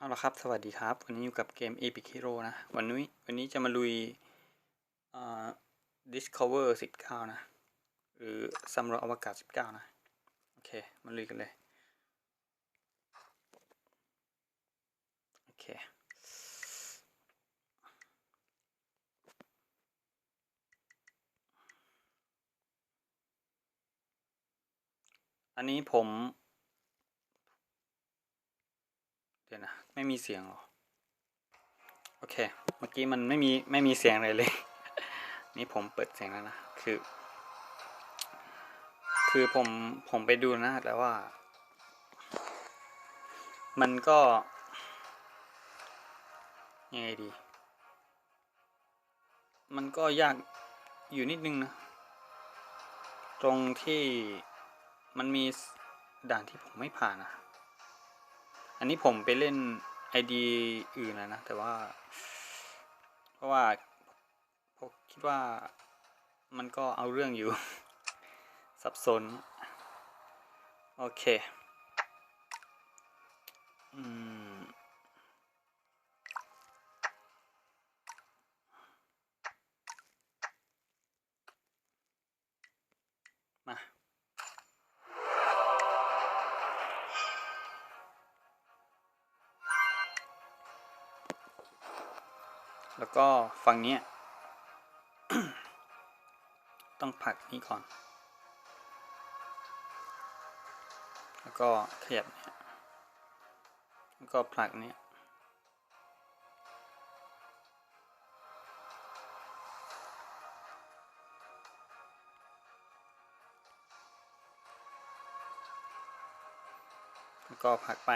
เอาละครับ สวัสดีครับ วันนี้อยู่กับเกม Epic Hero นะ วันนี้วันนี้จะมาลุยอ่า Discover 19 นะ หรือสำรวจอวกาศ 19 นะ โอเค มาลุยกันเลย โอเค อันนี้ผม เดี๋ยวนะ ไม่มีเสียงหรอ โอเค เมื่อกี้มันไม่มีไม่มีเสียงอะไรเลย นี่ผมเปิดเสียงแล้วนะ คือ คือผมผมไปดูนะแต่ว่า มันก็ยังไงดี มันก็ยากอยู่นิดนึงนะ ตรงที่มันมีด่านที่ผมไม่ผ่านนะ อันนี้ผมไปเล่น ไอดีอื่นนะนะ แต่ว่า เพราะว่าผมคิดว่ามันก็เอาเรื่องอยู่ สับสน โอเค อืม แล้วก็ฝั่งนี้ ต้องผักนี้ก่อน แล้วก็ขยับเนี่ยแล้วก็ผลักเนี่ยแล้วก็ผักไป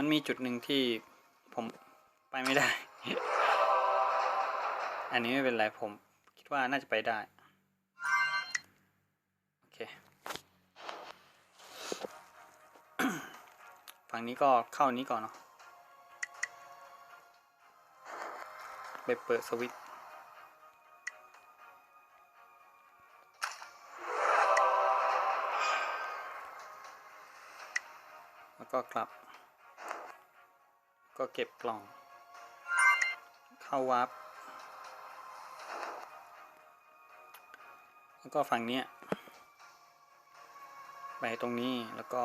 มันมีจุดหนึ่งที่ผมไปไม่ได้ อันนี้ไม่เป็นไรผมคิดว่าน่าจะไปได้ โอเค ฝั่งนี้ก็เข้านี้ก่อนเนาะ ไปเปิดสวิตช์แล้วก็กลับ ก็เก็บกล่อง เข้าวับแล้วก็ฝั่งเนี้ยไปตรงนี้แล้วก็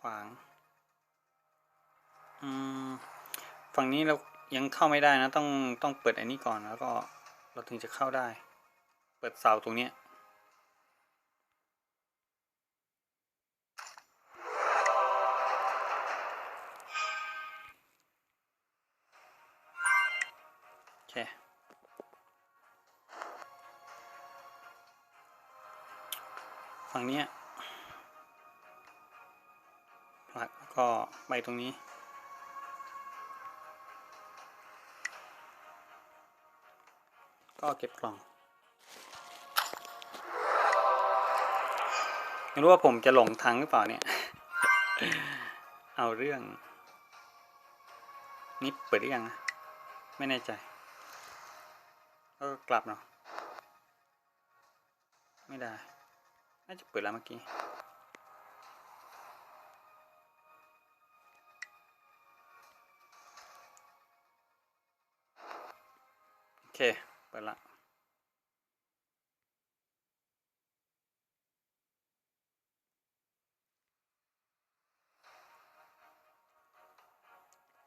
ขวาง ฝั่งนี้เรายังเข้าไม่ได้นะ ต้องต้องเปิดอันนี้ก่อนแล้วก็เราถึงจะเข้าได้ เปิดเสาตรงเนี้ย ฝั่งนี้ผลักก็ไปตรงนี้ ก็เก็บกล่องไม่รู้ว่าผมจะหลงทางหรือเปล่าเนี่ย เอาเรื่อง นี่เปิดหรือยัง ไม่แน่ใจก็กลับเนาะไม่ได้ น่าจะเปิดแล้วเมื่อกี้โอเค เปิดละ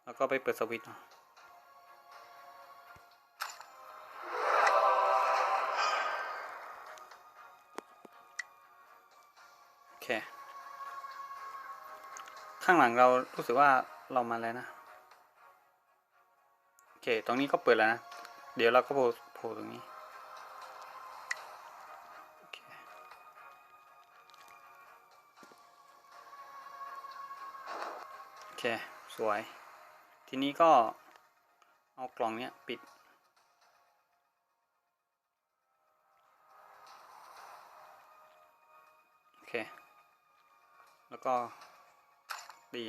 แล้วก็ไปเปิดสวิตช์างหลังเรารู้สึกว่าเรามาแล้วนะโอเค ตรงนี้ก็เปิดแล้วนะ เดี๋ยวเราก็โผล่โผล่ตรงนี้โอเคโอเค สวย ทีนี้ก็เอากล่องเนี้ยปิดโอเค แล้วก็ ตี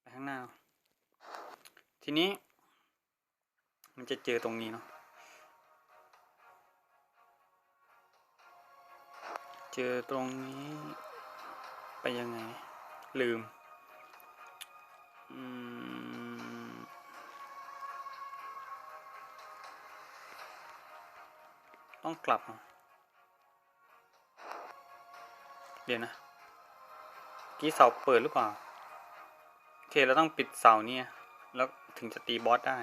ไปข้างหน้า ทีนี้ มันจะเจอตรงนี้เนาะ เจอตรงนี้ ไปยังไง ลืม อืมต้องกลับ เดี๋ยวนะกี้เสาเปิดหรือเปล่า โอเค เราต้องปิดเสาเนี่ย แล้วถึงจะตีบอสได้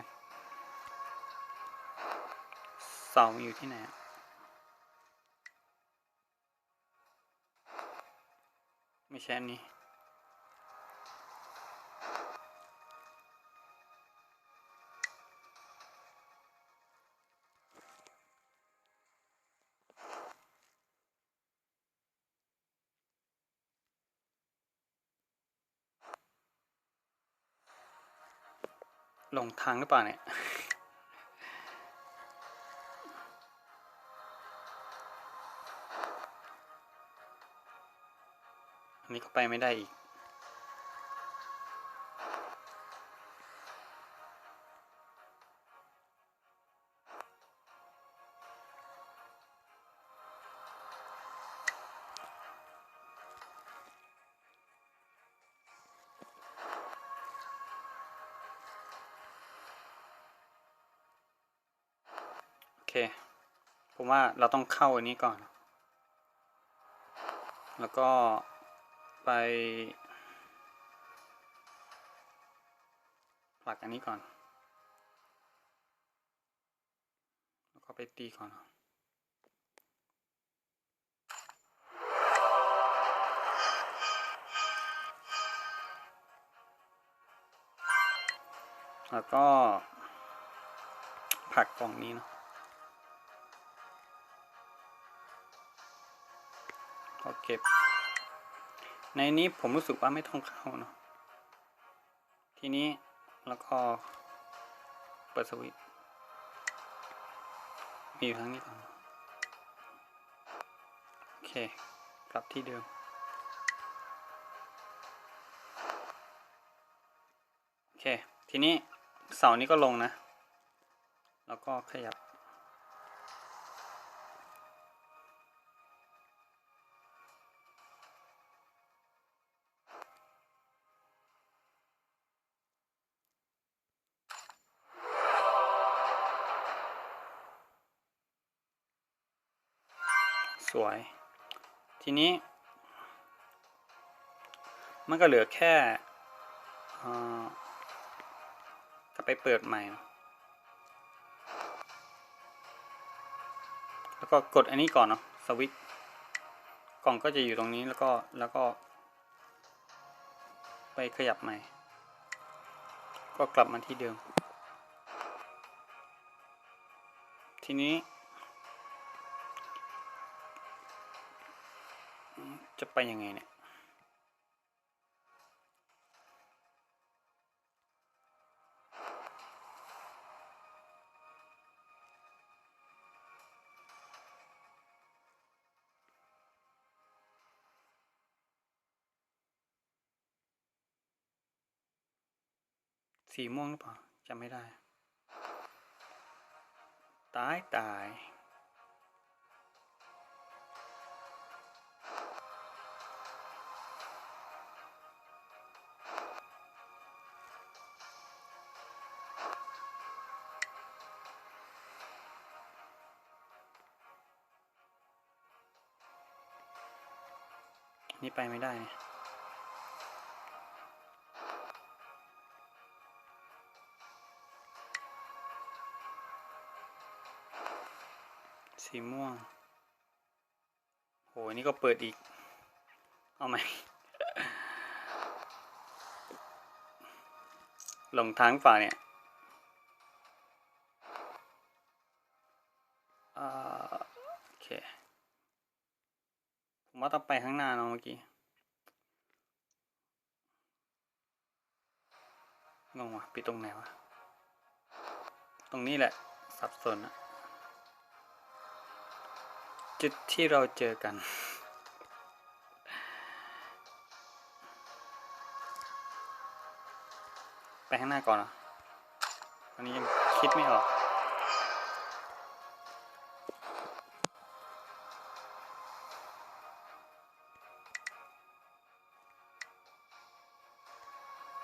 เสาอยู่ที่ไหนไม่ใช่อันนี้ หลงทางหรือเปล่าเนี่ยอันนี้ก็ไปไม่ได้อีก ว่าเราต้องเข้าอันนี้ก่อน แล้วก็ไปผลักอันนี้ก่อน แล้วก็ไปตีก่อนแล้วก็ผลักกล่องนี้เนาะ ก็เก็บ ในนี้ผมรู้สึกว่าไม่ต้องเข้าเนาะทีนี้แล้วก็เปิดสวิตมีอยู่ทางนี้ก่อนโอเค กลับที่เดิม โอเค ทีนี้เสานี้ก็ลงนะ แล้วก็ขยับ สวย ทีนี้ มันก็เหลือแค่กลับไปเปิดใหม่ แล้วก็กดอันนี้ก่อนเนาะสวิตช์กล่องก็จะอยู่ตรงนี้แล้วก็แล้วก็ ไปขยับใหม่ ก็กลับมาที่เดิม ทีนี้ จะไปยังไงเนี่ย สีม่วงหรือเปล่าจำไม่ได้ ตายตาย นี่ไปไม่ได้เนี่ยสีม่วง โห นี่ก็เปิดอีก เอาไหม หลงทางฝ่าเนี่ย ว่าต้องไปข้างหน้าเนาะเมื่อกี้งงวะปิดตรงไหนวะ ตรงนี้แหละ สับสนอะจุดที่เราเจอกันไปข้างหน้าก่อนนะตอนนี้ยังคิดไม่ออก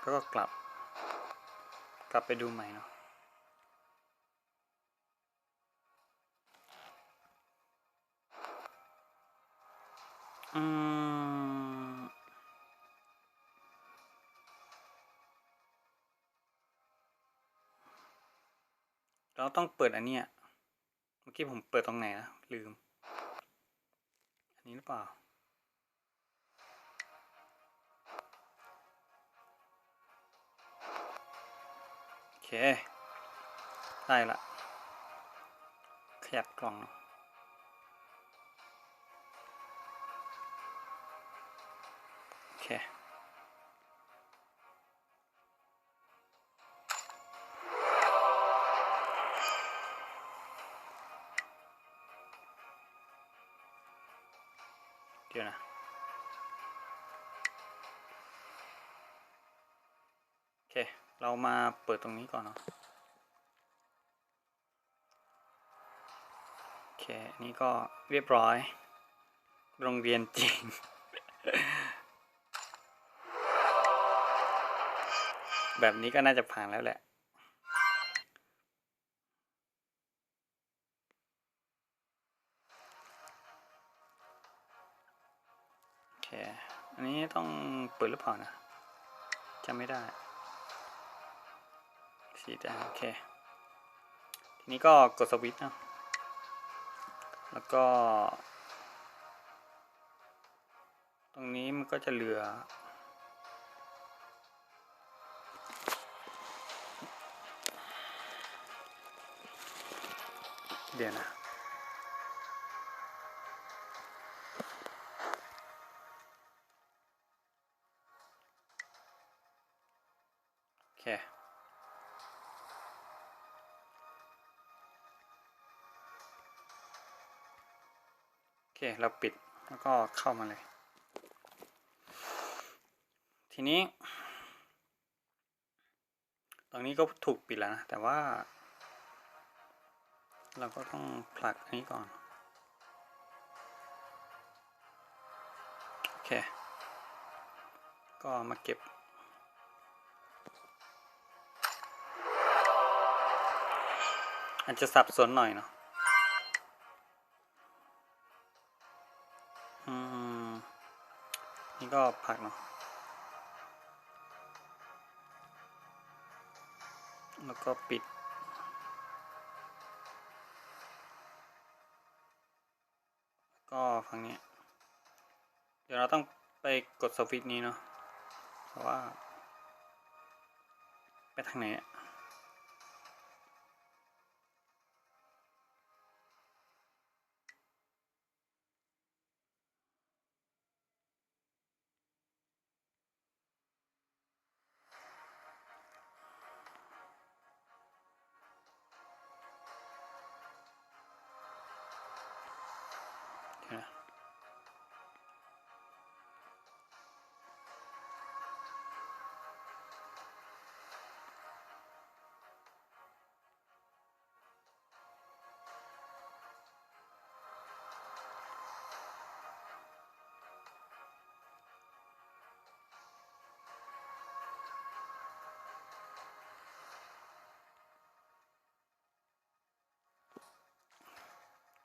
แล้วก็กลับ กลับไปดูใหม่เนาะอืมเราต้องเปิดอันเนี้ยเมื่อกี้ผมเปิดตรงไหนนะลืม อันนี้หรือเปล่า เค ได้ละ ขยับกล่องโอเค เรามาเปิดตรงนี้ก่อนเนาะโอเคนนี้ก็เรียบร้อย โรงเรียนจริง แบบนี้ก็น่าจะผ่านแล้วแหละโอเคอันนี้ต้องเปิดหรือเปล่านะจำไม่ได้ สีแดงโอเค ทีนี้ก็กดสวิตช์นะแล้วก็ ตรงนี้มันก็จะเหลือ เดี๋ยวนะ เราปิดแล้วก็เข้ามาเลย ทีนี้ ตรงนี้ก็ถูกปิดแล้วนะ แต่ว่า เราก็ต้องผลักอันนี้ก่อน โอเค ก็มาเก็บ อาจจะสับสนหน่อยเนาะ ก็ผักเนาะ แล้วก็ปิด ก็ฝั่งนี้ เดี๋ยวเราต้องไปกดสวิตช์นี้เนาะเพราะว่า ไปทางไหนอะ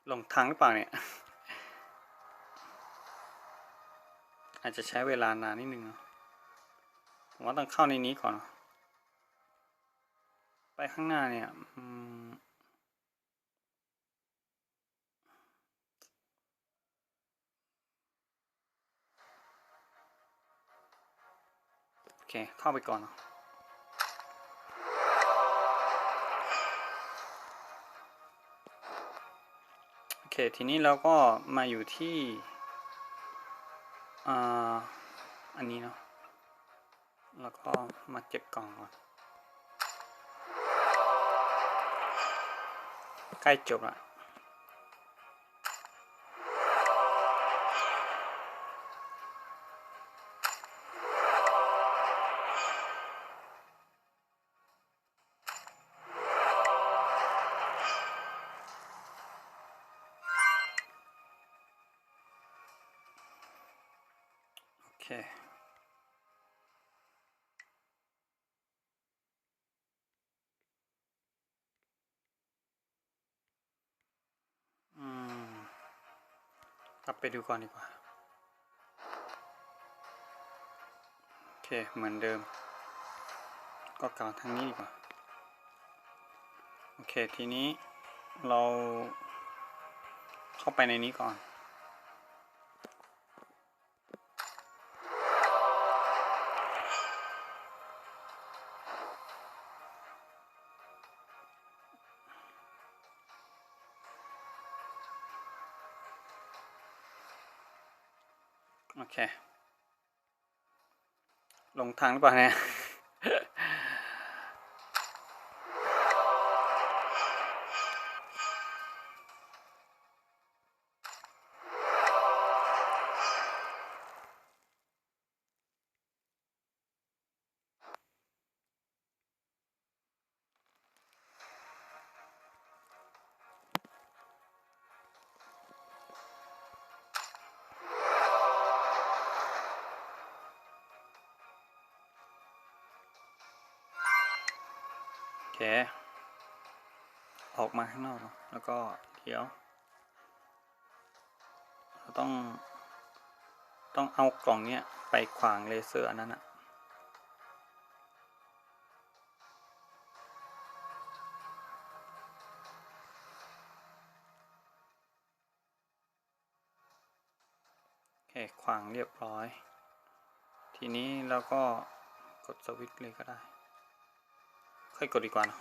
หลงทางหรือเปล่าเนี่ย อาจจะใช้เวลานานนิดนึงเนอะผมว่าต้องเข้าในนี้ก่อน ไปข้างหน้าเนี่ยโอเค เข้าไปก่อนเนอะ เค ทีนี้เราก็มาอยู่ที่อ่าอันนี้เนาะ แล้วก็มาเก็บกล่องก่อน ใกล้จบละ ดูก่อนดีกว่า โอเค เหมือนเดิม ก็กล่าวทางนี้ดีกว่า โอเค ทีนี้เราเข้าไปในนี้ก่อน เค ลงทางหรือเปล่าเนี่ย เค ออกมาข้างนอกแล้วก็เดี๋ยวเราต้อง ต้องเอากล่องเนี้ยไปขวางเลเซอร์อันนั้นอะโอเคขวางเรียบร้อย ทีนี้เราก็กดสวิตช์เลยก็ได้ ค่อยกดดีกว่านะ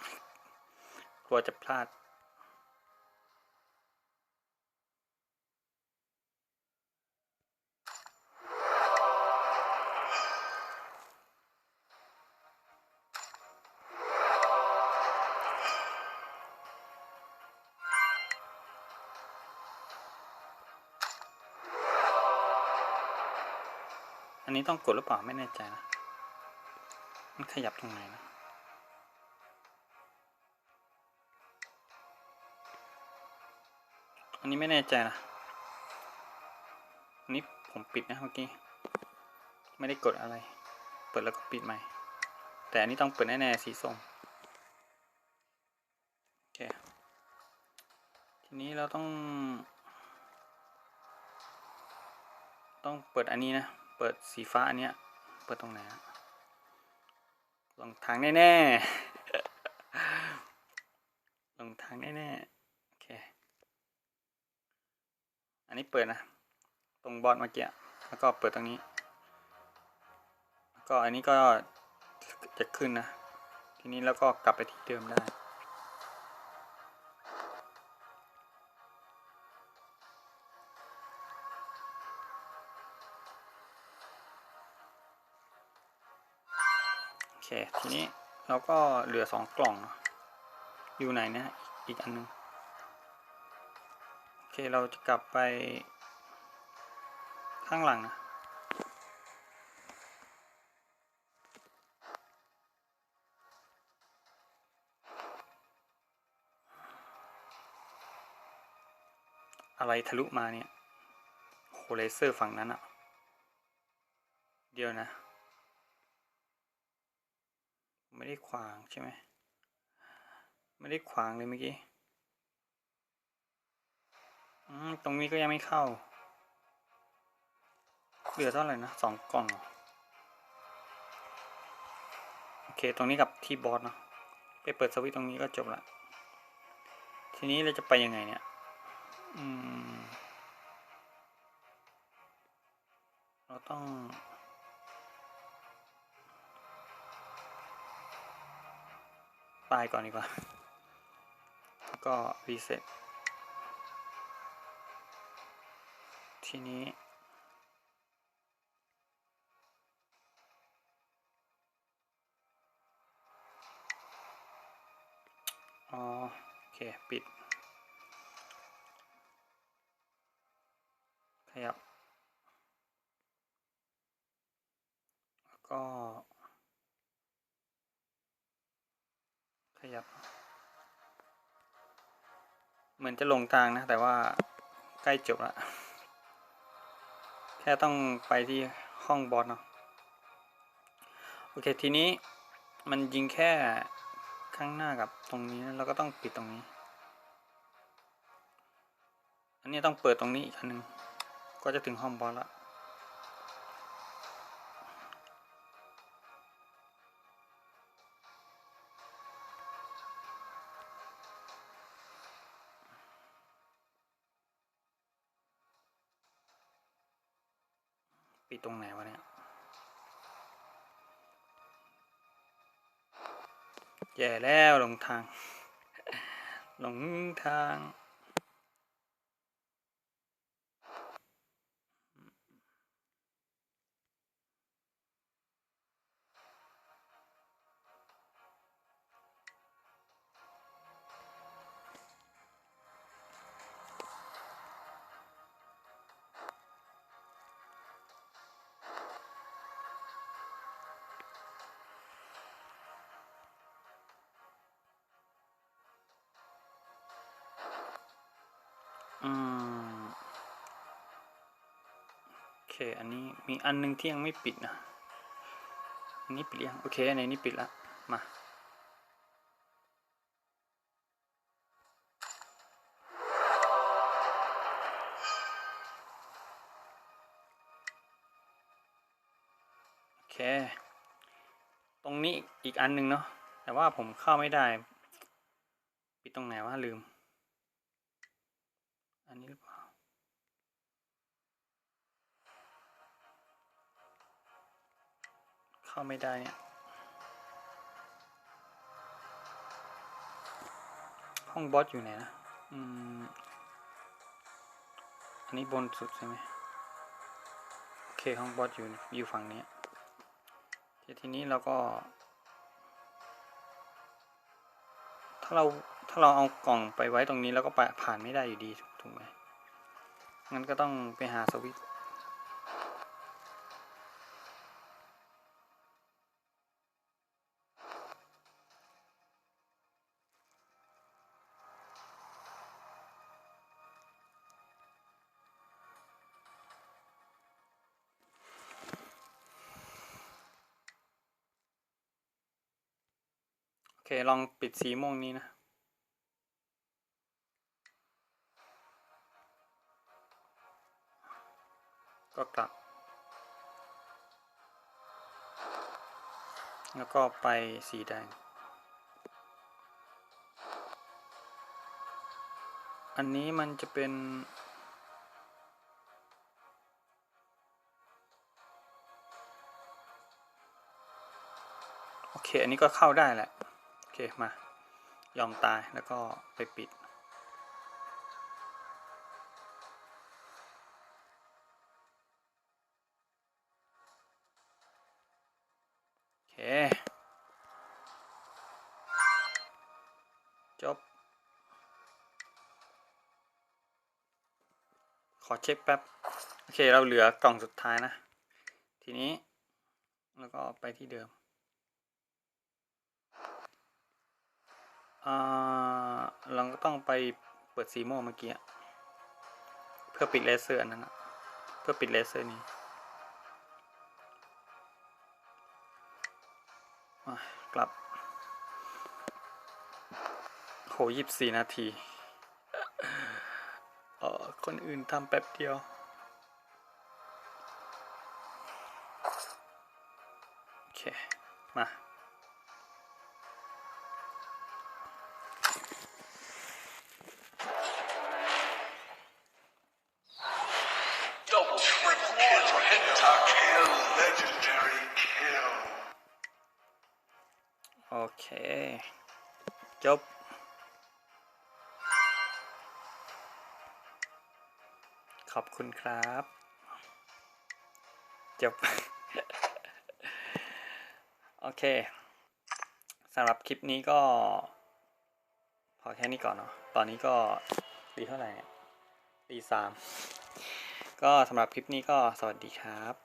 กลัวจะพลาดอันนี้ต้องกดหรือเปล่าไม่แน่ใจนะ มันขยับตรงไหนนะ อันนี้ไม่แน่ใจนะอันนี้ผมปิดนะเมื่อกี้ ไม่ได้กดอะไร เปิดแล้วก็ปิดใหม่ แต่อันนี้ต้องเปิดแน่ๆสีส้มโอเค ทีนี้เราต้อง ต้องเปิดอันนี้นะ เปิดสีฟ้าอันเนี้ย เปิดตรงไหนอะลงทางแน่ๆลงทางแน่ๆ โอันนี้เปิดนะ ตรงบอดเมื่อกี้ แล้วก็เปิดตรงนี้ แล้วก็อันนี้ก็จะขึ้นนะ ทีนี้แล้วก็กลับไปที่เดิมได้ โอเค ทีนี้เราก็เหลือสองกล่องเนอะอยู่ไหนนะ อีกอันหนึง เราจะกลับไปข้างหลังนะอะไรทะลุมาเนี่ยโหเลเซอร์ฝั่งนั้นอะเดียวนะ ไม่ได้ขวางใช่ไหม ไม่ได้ขวางเลยเมื่อกี้ ตรงนี้ก็ยังไม่เข้า เหลือเท่าไหร่นะสองกล่อง โอเค ตรงนี้กับที่บอสเนาะ ไปเปิดสวิตช์ตรงนี้ก็จบละ ทีนี้เราจะไปยังไงเนี่ย อืม เราต้องตายก่อนดีกว่าแล้วก็รีเซ็ต ทีนี้อ๋อโอเค ปิด ขยับ แล้วก็ ขยับ เหมือนจะลงทางนะ แต่ว่าใกล้จบและ แค่ต้องไปที่ห้องบอสเนาะโอเคทีนี้มันยิงแค่ข้างหน้ากับตรงนี้เราก็ต้องปิดตรงนี้ อันนี้ต้องเปิดตรงนี้อีกอันหนึ่งก็จะถึงห้องบอสละ แล้วหลงทาง หลงทาง อืมโอเค อันนี้มีอันหนึงที่ยังไม่ปิดนะอันนี้ปิดยัง โอเคอันนี้ปิดละ มาโอเค ตรงนี้อีกอันหนึ่งเนาะ แต่ว่าผมเข้าไม่ได้ ปิดตรงไหนวะลืม เข้าไม่ได้เนี่ย ห้องบอสอยู่ไหนนะ อืม อันนี้บนสุดใช่ไหมโอเค ห้องบอสอยู่อยู่ฝั่งนี้ทีทีนี้เราก็ ถ้าเราถ้าเราเอากล่องไปไว้ตรงนี้แล้วก็ไปผ่านไม่ได้อยู่ดีถูกถูกไหมงั้นก็ต้องไปหาสวิตช์ ค ลองปิดสีม่วงนี้นะ ก็กลับ แล้วก็ไปสีแดง อันนี้มันจะเป็นโอเค อันนี้ก็เข้าได้แหละ เค มา ยอมตายแล้วก็ไปปิด โอเค จบ ขอเช็คแป๊บ โอเค เราเหลือกล่องสุดท้ายนะ ทีนี้ แล้วก็ไปที่เดิม อ่า เราก็ต้องไปเปิดซีโม่เมื่อกี้เพื่อปิดเลเซอร์อันนั้นนะเพื่อปิดเลเซอร์นี้อ่กลับ โหยิบสี่นาที เออคนอื่นทำแป๊บเดียว โอเค มา จบขอบคุณครับ จบ โอเคสำหรับคลิปนี้ก็ พอแค่นี้ก่อนเนาะตอนนี้ก็ตีเท่าไหร่เนี่ยตีสามก็สำหรับคลิปนี้ก็สวัสดีครับ